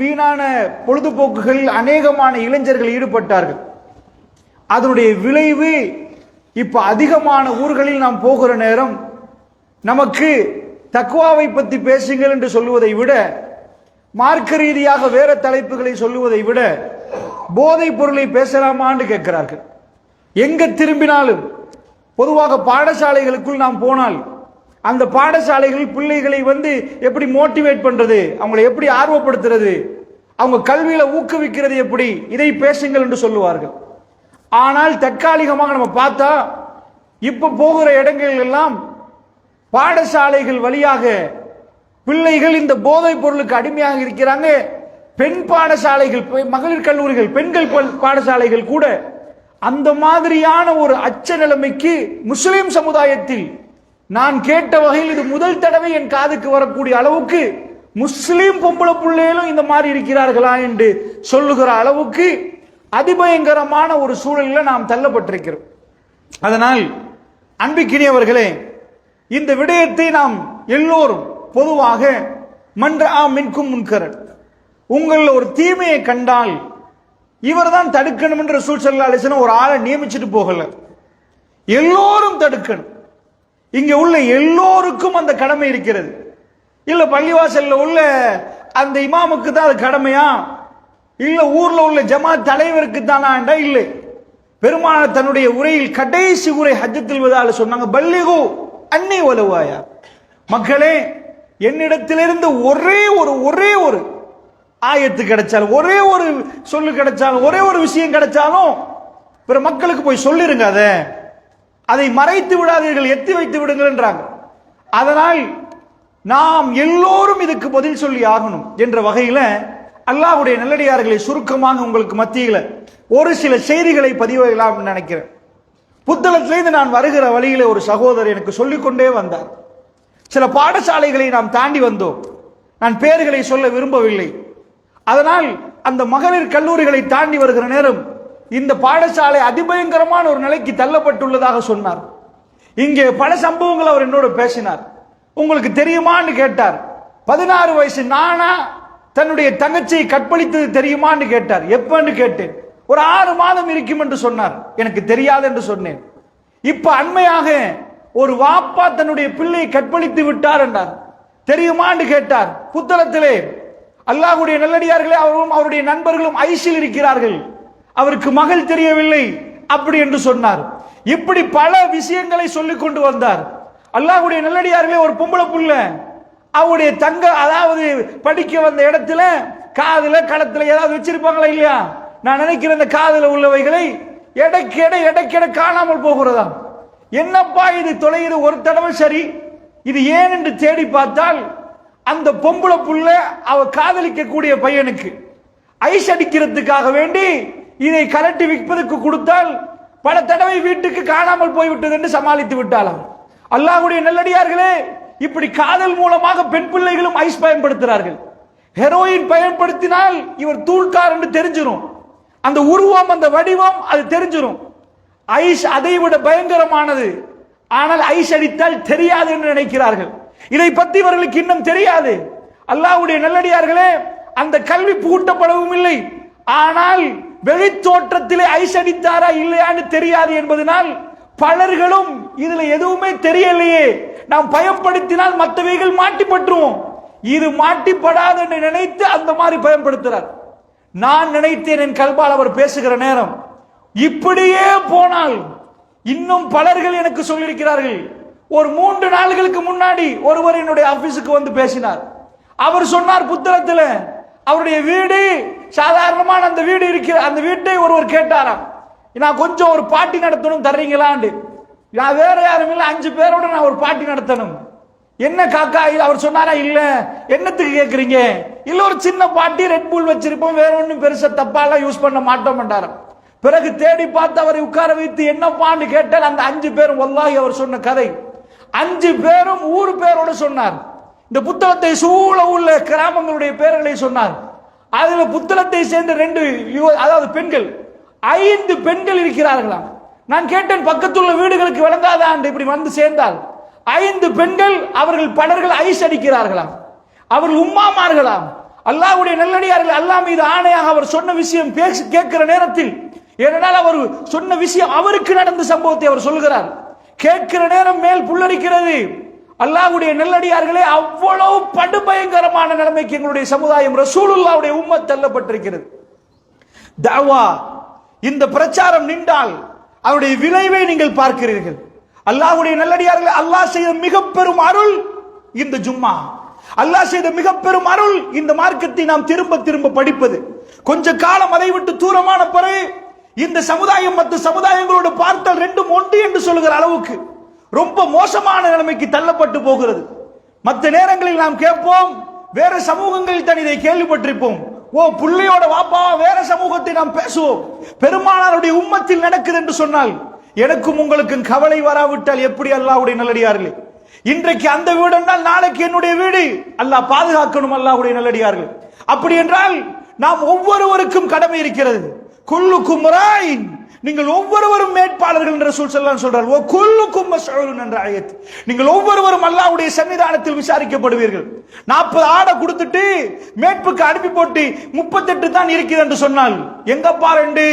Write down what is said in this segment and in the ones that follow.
வீணான பொழுதுபோக்குகளில் அநேகமான இளைஞர்கள் ஈடுபட்டார்கள். அதனுடைய விளைவு இப்ப அதிகமான ஊர்களில் நாம் போகிற நேரம் நமக்கு தக்குவாவை பற்றி பேசுங்கள் என்று சொல்லுவதை விட மார்க்க ரீதியாக வேற தலைப்புகளை சொல்லுவதை விட போதைப் பொருளை பேசலாமான்னு கேட்கிறார்கள். எங்க திரும்பினாலும் பொதுவாக பாடசாலைகளுக்குள் நாம் போனால் அந்த பாடசாலைகளில் பிள்ளைகளை வந்து எப்படி மோட்டிவேட் பண்றது? அவங்களை எப்படி ஆர்வப்படுத்துறது? அவங்க கல்வியில ஊக்குவிக்கிறது எப்படி? இதை பேசுங்கள் என்று சொல்லுவார்கள். ஆனால் தற்காலிகமாக நம்ம பார்த்தா இப்ப போகிற இடங்கள் எல்லாம் பாடசாலைகள் வழியாக பிள்ளைகள் இந்த போதைப் பொருளுக்கு அடிமையாக இருக்கிறாங்க. பெண் பாடசாலைகள் மகளிர் கல்லூரிகள் பெண்கள் பாடசாலைகள் கூட அந்த மாதிரியான ஒரு அச்ச நிலைமைக்கு முஸ்லிம் சமுதாயத்தில் நான் கேட்ட வகையில் இது முதல் தடவை என் காதுக்கு வரக்கூடிய அளவுக்கு முஸ்லீம் பொம்பளை பிள்ளைகளும் இந்த மாதிரி இருக்கிறார்களா என்று சொல்லுகிற அளவுக்கு அதிபயங்கரமான ஒரு சூழலில் நாம் தள்ளப்பட்டிருக்கிறோம். அதனால் அன்பிக்கினியவர்களே இந்த விடயத்தை நாம் எல்லோரும் பொதுவாக மன்ற ஆ மின்கும் முன்கரன். உங்களில் ஒரு தீமையை கண்டால் இவர்தான் தடுக்கணும் என்று ரசூல் ஒரு ஆளை நியமிச்சுட்டு போகல. எல்லோரும் தடுக்கணும். இங்க உள்ள எல்லோருக்கும் அந்த கடமை இருக்கிறது. இல்ல பள்ளிவாசல்ல உள்ள அந்த இமாமுக்கு தான் அது கடமையா? இல்ல ஊர்ல உள்ள ஜமா தலைவருக்கு தானா இல்லை. பெருமானார் தன்னுடைய உரையில் கடைசி உரை ஹஜ்ஜத்தில் வதால சொன்னாங்க பல்லிகு அன்னி வலுவாயா? மக்களே என்னிடத்திலிருந்து ஒரே ஒரு ஒரே ஒரு ஆயத்து கிடைச்சாலும் ஒரே ஒரு சொல்லு கிடைச்சாலும் ஒரே ஒரு விஷயம் கிடைச்சாலும் பிற மக்களுக்கு போய் சொல்லிருங்க அதை. அதை மறைத்து விடாதீர்கள் எத்தி வைத்து விடுங்கள் என்றாங்க. அதனால் நாம் எல்லோரும் இதுக்கு பதில் சொல்லி ஆகணும் என்ற வகையில் அல்லாஹுடைய நல்லடியார்களை சுருக்கமாக உங்களுக்கு மத்தியில் ஒரு சில செய்திகளை பதிவுகளாம் நினைக்கிறேன். புத்தளத்திலேருந்து நான் வருகிற வழியில் ஒரு சகோதரர் எனக்கு சொல்லிக்கொண்டே வந்தார். சில பாடசாலைகளை நாம் தாண்டி வந்தோம். நான் பெயர்களை சொல்ல விரும்பவில்லை. அதனால் அந்த மகளிர் கல்லூரிகளை தாண்டி வருகிற நேரம் இந்த பாடசாலை அதிபயங்கரமான ஒரு நிலைக்கு தள்ளப்பட்டுள்ளதாக சொன்னார். இங்கே பல சம்பவங்கள் அவர் என்னோடு பேசினார். உங்களுக்கு தெரியுமான்னு கேட்டார். பதினாறு வயசு நானா தன்னுடைய தங்கச்சியை கற்பழித்தது தெரியுமான்னு கேட்டார். எப்பன்னு கேட்டேன். ஒரு ஆறு மாதம் இருக்கும் என்று சொன்னார். எனக்கு தெரியாது என்று சொன்னேன். இப்ப அண்மையாக ஒரு வாப்பா தன்னுடைய பிள்ளையை கற்பழித்து விட்டார் என்றார். தெரியுமான்னு கேட்டார். புத்தகத்திலே அல்லாஹுடைய நல்லடியார்களே அவரும் அவருடைய நண்பர்களும் ஐசில் இருக்கிறார்கள். அவருக்கு மகள் தெரியவில்லை. அப்படி என்று சொன்னார். இப்படி பல விஷயங்களை சொல்லிக் கொண்டு வந்தார். அல்லாஹுடைய நல்லடியார்களே ஒரு பொம்பளை புள்ள. அவருடைய தங்க அதாவது படிக்க வந்த இடத்துல காதுல களத்துல ஏதாவது வச்சிருப்பாங்களா இல்லையா? நான் நினைக்கிற இந்த காதுல உள்ளவைகளை எடைக்கெட எடைக்கெட காணாமல் போகிறதா என்னப்பா இது தொலைகிறது ஒரு தடவை சரி. இது ஏன் என்று தேடி பார்த்தால் அந்த பொம்பளை புள்ள அவ காதலிக்க கூடிய பையனுக்கு ஐஸ் அடிக்கிறதுக்காக வேண்டி இதை கலட்டி விற்பதற்கு கொடுத்தால் பல தடவை வீட்டுக்கு காணாமல் போய்விட்டது என்று சமாளித்து விட்டாலாம் அல்லாஹுடைய நல்லடியார்களே இப்படி காதல் மூலமாக பெண் பிள்ளைகளும் ஐஸ் பயன்படுத்துகிறார்கள். ஹெரோயின் பயன்படுத்தினால் இவர் தூள்கார் என்று தெரிஞ்சிடும் அந்த உருவம் அந்த வடிவம் அது தெரிஞ்சிடும் ஐஸ் அதை விட பயங்கரமானது. ஆனால் ஐஸ் அடித்தால் தெரியாது என்று நினைக்கிறார்கள். இதை பத்தி இவர்களுக்கு இன்னும் தெரியாது. அல்லாவுடைய நல்லடியார்களே அந்த கல்வி பூட்டப்படவும் இல்லை. ஆனால் வெளித்தோற்றத்திலே ஐஸ் அடித்தாரா இல்லையான்னு தெரியாது என்பதனால் பலர்களும் இதுல எதுவுமே தெரியலையே. நாம் பயன்படுத்தினால் மற்றவைகள் மாட்டிப்பட்டுருவோம். இது மாட்டிப்படாது என்று நினைத்து அந்த மாதிரி பயன்படுத்துறார் நான் நினைத்தேன் என் கல்பால் அவர் பேசுகிற நேரம். இப்படியே போனால் இன்னும் பலர்கள் எனக்கு சொல்லியிருக்கிறார்கள். ஒரு மூன்று நாள்களுக்கு முன்னாடி ஒருவர் என்னுடைய ஆபீஸுக்கு வந்து பேசினார். அவர் சொன்னார் புத்தகத்தில் அவருடைய வீடு சாதாரணமான அந்த வீடு இருக்கிற அந்த வீட்டை ஒருவர் கேட்டாராம். நான் கொஞ்சம் ஒரு பாட்டி நடத்தணும் தர்றீங்களாண்டு. நான் வேற யாரும் இல்லை அஞ்சு பேரோட நான் ஒரு பாட்டி நடத்தணும். என்ன காக்கா அவர் சொன்னாரா? இல்ல என்னத்துக்கு கேக்குறீங்க? இல்ல ஒரு சின்ன பாட்டி ரெட் பூல் வச்சிருப்போம் வேற ஒன்றும் பெருசா தப்பாலாம் யூஸ் பண்ண மாட்டோம் பிறகு தேடி பார்த்து அவரை உட்கார வைத்து என்னப்பான்னு கேட்டால் அந்த அஞ்சு பேரும் ஒல்லாகி அவர் சொன்ன கதை. அஞ்சு பேரும் ஊர் பேரோட சொன்னார். இந்த புத்தகத்தை சூழ உள்ள கிராமங்களுடைய பேர்களை சொன்னார். அதுல புத்தளத்தை சேர்ந்த ரெண்டு அதாவது பெண்கள். ஐந்து பெண்கள் இருக்கிறார்களாம். நான் கேட்டேன் பக்கத்துள்ள வீடுகளுக்கு விளங்காதா? என்று இப்படி வந்து சேர்ந்தால் ஐந்து பெண்கள் அவர்கள் பலர்கள் ஐஸ் அடிக்கிறார்களாம். அவர்கள் உம்மாமார்களாம். அல்லாவுடைய நல்லடியார்கள் அல்லா மீது ஆணையாக அவர் சொன்ன விஷயம் பேசி கேட்கிற நேரத்தில் ஏனென்றால் அவர் சொன்ன விஷயம் அவருக்கு நடந்த சம்பவத்தை அவர் சொல்கிறார். கேட்கிற நேரம் மேல் புல்லடிக்கிறது அல்லாஹ்வுடைய நல்லடியார்களே அவ்வளவு படுபயங்கரமான நிலைமைக்கு எங்களுடைய சமுதாயம் ரசூலுல்லாவுடைய உம்மத் தள்ளப்பட்டிருக்கிறது. தாவா இந்த பிரச்சாரம் நின்றால் அவருடைய விளைவை நீங்கள் பார்க்கிறீர்கள். அல்லாஹ்வுடைய நல்லடியார்களே அல்லாஹ் செய்த மிக பெரும் அருள் இந்த ஜும்மா. அல்லாஹ் செய்த மிக பெரும் அருள் இந்த மார்க்கத்தை நாம் திரும்ப திரும்ப படிப்பது. கொஞ்ச காலம் அதை விட்டு தூரமான பிறகு இந்த சமுதாயம் மற்ற சமுதாயங்களோடு பார்த்தால் ரெண்டும் ஒன்று என்று சொல்லுகிற அளவுக்கு ரொம்ப மோசமான நிலைமைக்கு தள்ளப்பட்டு போகிறது. மற்ற நேரங்களில் நாம் கேட்போம் வேற சமூகங்களில் தான் இதை கேள்விப்பட்டிருப்போம். ஓ புள்ளியோட வாப்பா வேற சமூகத்தை நாம் பேசுவோம். பெருமானாருடைய உம்மத்தில் நடக்குது என்று சொன்னால் எனக்கும் உங்களுக்கும் கவலை வராவிட்டால் எப்படி அல்லாவுடைய நல்லடியார்களே? இன்றைக்கு அந்த வீடு என்றால் நாளைக்கு என்னுடைய வீடு. அல்லாஹ் பாதுகாக்கணும் அல்லாஹுடைய நல்லடியார்கள். அப்படி என்றால் நாம் ஒவ்வொருவருக்கும் கடமை இருக்கிறது. குல்லுக்கும் ராயின் நீங்கள் ஒவ்வொருவரும் மேற்பாளர்கள் என்று ரசூல் சொல்றார் ஓ குல்லுக்கும் மஸ்ஊலுன் என்ற ஆயத்து நீங்கள் ஒவ்வொருவரும் அல்லாவுடைய சன்னிதானத்தில் விசாரிக்கப்படுவீர்கள். நாற்பது ஆடை கொடுத்துட்டு மேட்புக்கு அனுப்பி போட்டு முப்பத்தெட்டு தான் இருக்குது என்று சொன்னால் எங்க பாருண்டு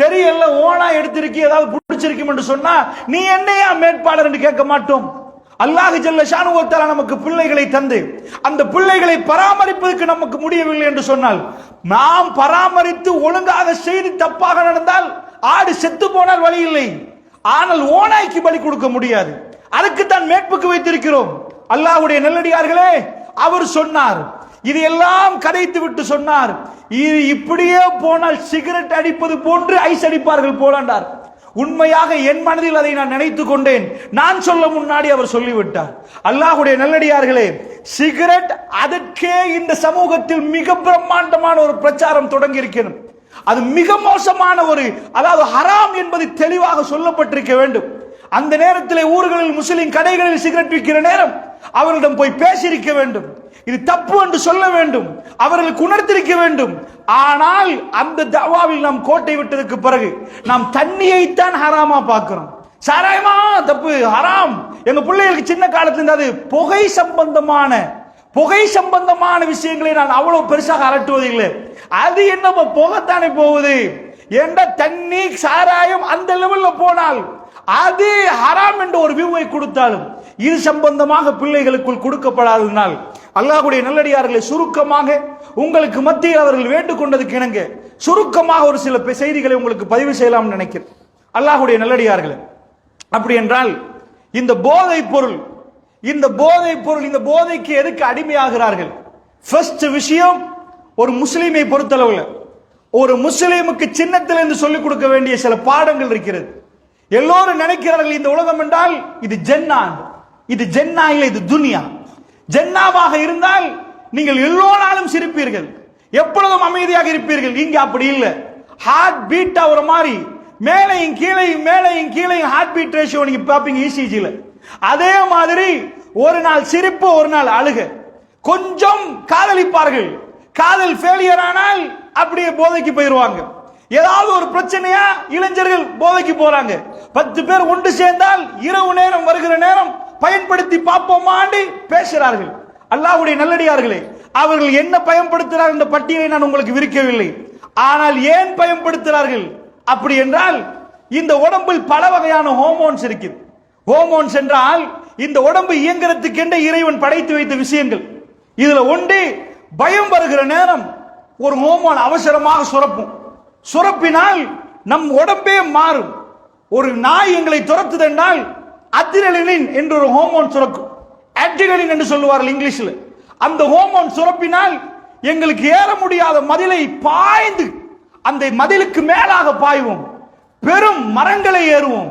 தெரியல ஓனா எடுத்திருக்கி ஏதாவது பிடிச்சிருக்கும் என்று சொன்னா நீ என்னையா மேற்பாளர் என்று கேட்க மாட்டோம்? அல்லாஹ் ஜல்ல ஷானுவத்தால நமக்கு பிள்ளைகளை தந்து அந்த பிள்ளைகளை பராமரிப்பதற்கு நமக்கு முடியவில்லை என்று சொன்னால் நாம் பராமரித்து ஒழுங்காக செய்து தப்பாக நடந்தால் ஆடு செத்து போனால் வழி இல்லை. ஆனால் ஓனாய்க்கு பலி கொடுக்க முடியாது. அதுக்குத்தான் மேற்புக்கு வைத்திருக்கிறோம். அல்லாஹ்வுடைய நல்லடியார்களே அவர் சொன்னார். இது எல்லாம் கதைத்து விட்டு சொன்னார். இது இப்படியே போனால் சிகரெட் அடிப்பது போன்று ஐஸ் அடிப்பார்கள் போலாண்டார். உண்மையாக என் மனதில் அதை நான் நினைத்துக் கொண்டேன். நான் சொல்ல முன்னாடி அவர் சொல்லிவிட்டார். அல்லாஹுடைய நல்லடியார்களே சிகரெட் அதற்கே இந்த சமூகத்தில் மிக பிரம்மாண்டமான ஒரு பிரச்சாரம் தொடங்கி இருக்கிறது அது மிக மோசமான ஒரு அதாவது ஹராம் என்பது தெளிவாக சொல்லப்பட்டிருக்க வேண்டும். அந்த நேரத்தில் ஊர்களில் முஸ்லிம் கடைகளில் சிகரெட் விற்கிற நேரம் அவர்களிடம் போய் பேசியிருக்க வேண்டும். இது தப்பு என்று சொல்ல வேண்டும். அவர்களுக்கு உணர்த்திருக்க வேண்டும். ஆனால் அந்த தவாவில் நாம் கோட்டை விட்டதுக்கு பிறகு நாம் தண்ணியைத்தான் ஹராமா பார்க்கிறோம். சாராயமா? தப்பு. ஹராம். எங்க பிள்ளைகளுக்கு சின்ன காலத்துல இருந்து அது புகை சம்பந்தமான புகை சம்பந்தமான விஷயங்களை நான் அவ்வளவு பெருசாக அரட்டுவதில்லை. அது என்னமோ போகத்தானே போகுது என்ற தண்ணி சாராயம் அந்த லெவலில் போனால் அது ஹராம் என்ற ஒரு வியூவை கொடுத்தாலும் இது சம்பந்தமாக பிள்ளைகளுக்குள் கொடுக்கப்படாததினால் அல்லாஹுடைய நல்லடியார்களை சுருக்கமாக உங்களுக்கு மத்தியில் அவர்கள் வேண்டுகொண்டதுக்கு இணங்க சுருக்கமாக ஒரு சில செய்திகளை உங்களுக்கு பதிவு செய்யலாம்னு நினைக்கிறேன். அல்லாஹுடைய நல்லடியார்களை அப்படி என்றால் இந்த போதை பொருள் இந்த போதை பொருள் இந்த போதைக்கு எதுக்கு அடிமையாகிறார்கள்? ஃபர்ஸ்ட் விஷயம் ஒரு முஸ்லீமை பொறுத்தளவில் ஒரு முஸ்லீமுக்கு சின்னத்திலிருந்து சொல்லிக் கொடுக்க வேண்டிய சில பாடங்கள் இருக்கிறது. எல்லோரும் நினைக்கிறார்கள் இந்த உலகம் என்றால் இது ஜென்னா இது ஜென்னா இல்லை இது துனியா. ஜென்னாவாக இருந்தால் நீங்கள் எல்லோராலும் சிரிப்பீர்கள். எப்பொழுதும் அமைதியாக இருப்பீர்கள். இங்க அப்படி இல்லை. ஹார்ட் பீட் ஆகுற மாதிரி மேலையும் கீழையும் மேலையும் கீழையும் ஹார்ட் பீட் ரேஷியோ நீங்க பார்ப்பீங்க இசிஜியில் அதே மாதிரி ஒரு நாள் சிரிப்பு ஒரு நாள் அழுக. கொஞ்சம் காதலிப்பார்கள். காதல் ஃபெயிலியர் ஆனால் அப்படியே போதைக்கு போயிடுவாங்க ஏதாவது ஒரு பிரச்சனையா இளைஞர்கள் போதைக்கு போறாங்க. பத்து பேர் ஒன்று சேர்ந்தால் இரவு நேரம் வருகிற நேரம் பயன்படுத்தி பார்ப்போமாண்டு பேசுகிறார்கள். அல்லாஹ்வுடைய நல்லடியார்களே அவர்கள் என்ன பயன்படுத்துகிறார்கள் என்ற பட்டியலை நான் உங்களுக்கு விரிக்கவில்லை. ஆனால் ஏன் பயன்படுத்துகிறார்கள்? அப்படி என்றால் இந்த உடம்பில் பல வகையான ஹோமோன்ஸ் இருக்குது. ஹோமோன்ஸ் என்றால் இந்த உடம்பு இயங்குறதுக்கென்று இறைவன் படைத்து வைத்த விஷயங்கள். இதுல ஒன்று பயம் வருகிற நேரம் ஒரு ஹோமோன் அவசரமாக சுரப்பும். சுரப்பினால் நம் உடம்பே மாறும். ஒரு நாய் எங்களை துரத்துதென்றால் அத்திரலினின் என்ற ஒரு ஹோமோன் சுரக்கும். அட்ரினலின் என்று சொல்லுவார்கள் இங்கிலீஷில். அந்த ஹோமோன் சுரப்பினால் எங்களுக்கு ஏற முடியாத மதிலை பாய்ந்து அந்த மதிலுக்கு மேலாக பாய்வோம். பெரும் மரங்களை ஏறுவோம்.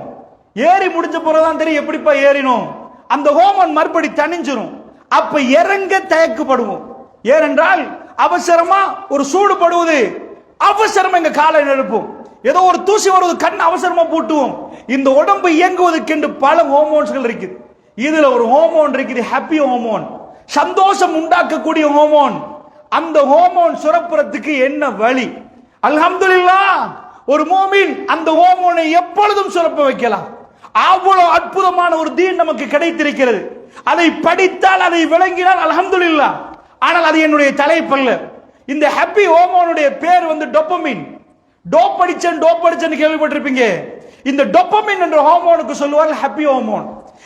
ஏறி முடிஞ்ச பிறகுதான் தெரியும் எப்படிப்பா ஏறினோம். அந்த ஹோமோன் மறுபடி தணிஞ்சிரும். அப்ப இறங்க தயக்கப்படுவோம். ஏனென்றால் அவசரமா ஒரு சூடு படுவது அவசரம் எங்க காலை நெருப்போம் ஏதோ ஒரு தூசி வருவது கண் அவசரமா பூட்டுவோம். இந்த உடம்பு இயங்குவதற்கென்று பல ஹோமோன்ஸ்கள் இருக்குது. இதுல ஒரு ஹோமோன் இருக்குது ஹாப்பி ஹோமோன் சந்தோஷம் உண்டாக்கக்கூடிய ஹோமோன் அந்த ஹோமோன் சுரப்புறத்துக்கு என்ன வழி? அல்ஹம்துலில்லாஹ் ஒரு மூமின் அந்த ஹோமோனை எப்பொழுதும் சுரப்ப வைக்கலாம். அவ்வளவு அற்புதமான ஒரு தீன் நமக்கு கிடைத்திருக்கிறது. அதை படித்தால் அதை விளங்கினால் அல்ஹம்துலில்லாஹ் ஆனால் அது என்னுடைய தலைப்பல்ல. இந்த ஹாப்பி ஹோமோனுடைய பேர் வந்து டொப்பமின் டோப் அடிச்சன் டோப் அடிச்சன் கேள்விப்பட்டிருப்பீங்க. இந்த டொப்பமின் என்ற ஹோமோனுக்கு சொல்லுவார்கள் ஹாப்பி ஹோமோன்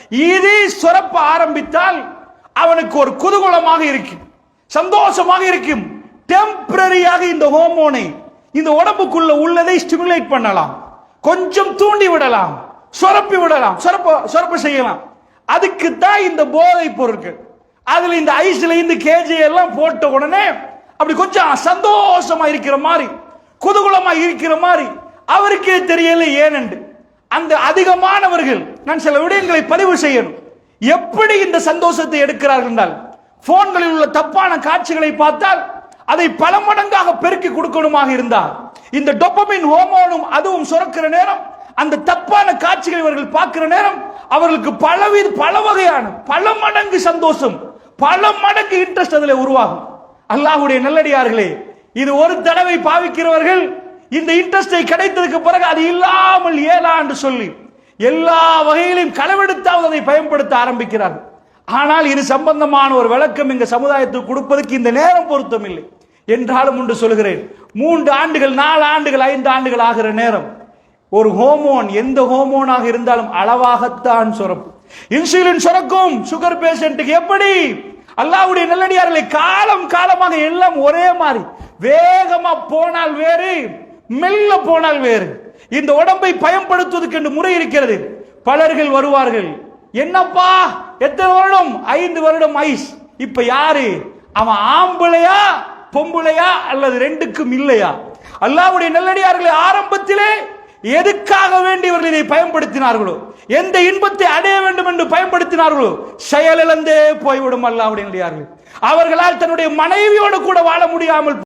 இது சுரப்ப ஆரம்பித்தால் அவனுக்கு ஒரு குதூகூலமாக இருக்கும். சந்தோஷமாக இருக்கும். டெம்பரரியாக இந்த ஹோமோனை இந்த உடம்புக்குள்ள உள்ளதை ஸ்டிமுலேட் பண்ணலாம். கொஞ்சம் தூண்டி விடலாம். சுரப்பி விடலாம். சுரப்ப சுரப்ப செய்யலாம். அதுக்கு தான் இந்த போதை பொருட்கள். அதில் இந்த ஐஸ்ல இந்த கேஜி எல்லாம் போட்ட உடனே அப்படி கொஞ்சம் சந்தோஷமா இருக்கிற மாதிரி குதகுலமா இருக்கிற மாதிரி அவருக்கே தெரியல ஏனென்று. அந்த அதிகமானவர்கள் நான் சில விடயங்களை பதிவு செய்யணும். எப்படி இந்த சந்தோஷத்தை எடுக்கிறார்கள் என்றால் போன்களில் உள்ள தப்பான காட்சிகளை பார்த்தால் அதை பல மடங்காக பெருக்கி கொடுக்கணுமாக இருந்தால் இந்த டொப்பமின் ஹோமோனும் அதுவும் சுரக்கிற நேரம் அந்த தப்பான காட்சிகளை இவர்கள் பார்க்கிற நேரம் அவர்களுக்கு பலவித பல வகையான பல மடங்கு சந்தோஷம் பல மடங்கு இன்ட்ரெஸ்ட் அதில் உருவாகும். அல்லாஹுடைய நல்லடியார்களே இது ஒரு தடவை பாவிக்கிறவர்கள் இந்த இன்ட்ரெஸ்டை கிடைத்ததுக்கு பிறகு அது இல்லாமல் ஏலா என்று சொல்லி எல்லா வகையிலும் களவெடுத்தாவது அதை பயன்படுத்த ஆரம்பிக்கிறார்கள். ஆனால் இது சம்பந்தமான ஒரு விளக்கம் இந்த சமுதாயத்துக்கு கொடுப்பதற்கு இந்த நேரம் பொருத்தம் இல்லை. என்றாலும் ஒன்று சொல்கிறேன் மூன்று ஆண்டுகள் நாலு ஆண்டுகள் ஐந்து ஆண்டுகள் ஆகிற நேரம் ஒரு ஹோமோன் எந்த ஹோமோனாக இருந்தாலும் அளவாகத்தான் சுரப்பு. இன்சுலின் சுரக்கும் சுகர் பேஷண்ட்டுக்கு எப்படி? அல்லாவுடைய நல்லடியார்களை காலம் காலமாக எல்லாம் ஒரே மாதிரி. வேகமா போனால் வேறு மெல்ல போனால் வேறு. இந்த உடம்பை பயன்படுத்துவதற்கு என்று முறை இருக்கிறது. பலர்கள் வருவார்கள். என்னப்பா? எத்தனை வருடம்? ஐந்து வருடம் ஐஸ். இப்ப யாரு? அவன் ஆம்பளையா பொம்பளையா அல்லது ரெண்டுக்கும் இல்லையா? அல்லாவுடைய நல்லடியார்களை ஆரம்பத்திலே எதுக்காக வேண்டி இவர்கள் இதை பயன்படுத்தினார்களோ? எந்த இன்பத்தை அடைய வேண்டும் என்று பயன்படுத்தினார்களோ? செயலிழந்தே போய்விடும் அல்ல அப்படின்னு அவர்களால் தன்னுடைய மனைவியோடு கூட வாழ முடியாமல்